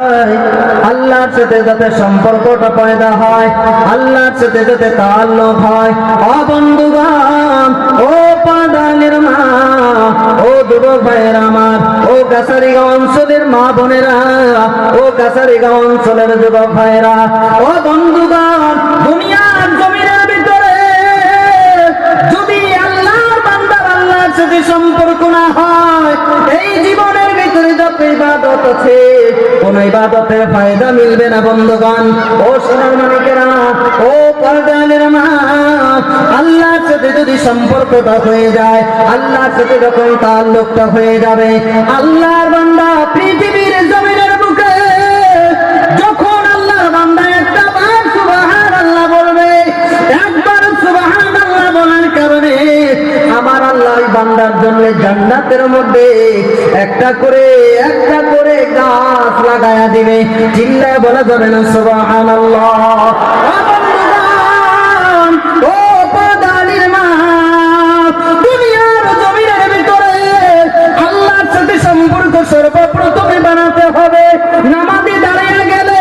আল্লাহর সাথে যাতে সম্পর্কটা পয়দা হয়, আল্লাহর সাথে যাতে তাল্লুক হয়। ও বন্ধুগণ, ও পাদালের মা, ও যুবক ভাইয়ের আমার, ও কাছারিগাঁও অঞ্চলের মা বোনেরা, ও কাছারিগাঁও অঞ্চলের যুবক ভাইয়েরা, ও বন্ধুগণ, দুনিয়ার জমিনের ভিতরে যদি আল্লাহর বান্দার আল্লাহর সাথে সম্পর্ক না হয় এই জীবনের ভিতরে যত ইবাদত আছে কোন ইবাদতে ফায়দা মিলবে না, বন্ধুগণ। ও সোনার মানিকেরা ও পর্দানের মা, আল্লাহর সাথে যদি সম্পর্কটা হয়ে যায়, আল্লাহর সাথে যখন তার লোকটা হয়ে যাবে, আল্লাহর বান্দার জন্য জান্নাতের মধ্যে একটা করে একটা করে গাছ লাগায়া দিবে। চিল্লায় বলা যাবে না সুবহান আল্লাহ ও পাদানির মা দুনিয়ার জমিনের ভিতরে আল্লাহর সাথে সম্পর্ক সর্বপ্রথমে বানাতে হবে। নামাজে দাঁড়িয়ে গেলে,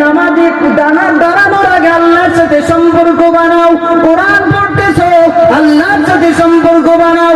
নামাজে দানা দাঁড়ানোর আগে আল্লাহর সাথে সম্পর্ক বানাও। সম্পর্ক বানাও।